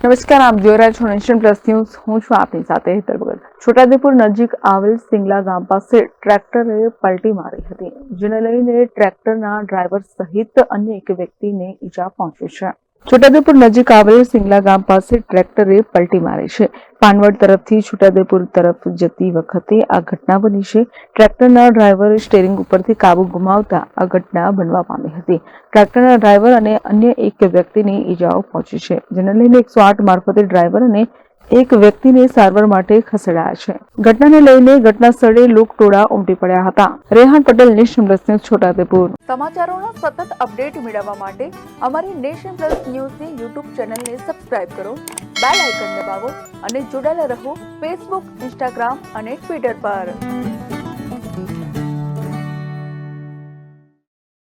નમસ્કાર, આપ જોઈ રહ્યા છો નેશન પ્લસ ન્યૂઝ હું છું આપની સાથે હેતર ભગત. છોટાદેપુર નજીક આવેલ સિંગલા ગામ પાસે ટ્રેક્ટરે પલટી મારી હતી, જેને લઈને ટ્રેક્ટરના ડ્રાઈવર સહિત અન્ય એક વ્યક્તિને ઈજા પહોંચી છે. છોટાદેપુર નજીક આવેલ સિંગલા ગામ પાસે ટ્રેક્ટરે પલટી મારી છે. પાનવડ તરફથી છોટાદેપુર તરફ જતી વખતે આ ઘટના બની છે. ટ્રેક્ટરના ડ્રાઈવરે સ્ટેરિંગ ઉપરથી કાબુ ગુમાવતા આ ઘટના બનવા પામી હતી. ટ્રેક્ટરના ડ્રાઈવર અને અન્ય એક વ્યક્તિને ઈજાઓ પહોંચી છે, જેને લઈને એકસો આઠ મારફતે ડ્રાઈવર અને એક વ્યક્તિને સારવાર માટે ખસેડાયા છે. ઘટનાને લઈને ઘટના સ્થળે લોકટોળા ઉમટી પડ્યા હતા. Rehan Patel, Nation Plus News, Chhotaudepur. સમાચારોના સતત અપડેટ મેળવવા માટે અમારી નેશન પ્લસ ન્યૂઝની યુટ્યુબ ચેનલને સબસ્ક્રાઇબ કરો, બેલ આઇકન દબાવો અને જોડાયેલા રહો ફેસબુક, ઇન્સ્ટાગ્રામ અને ટ્વિટર પર.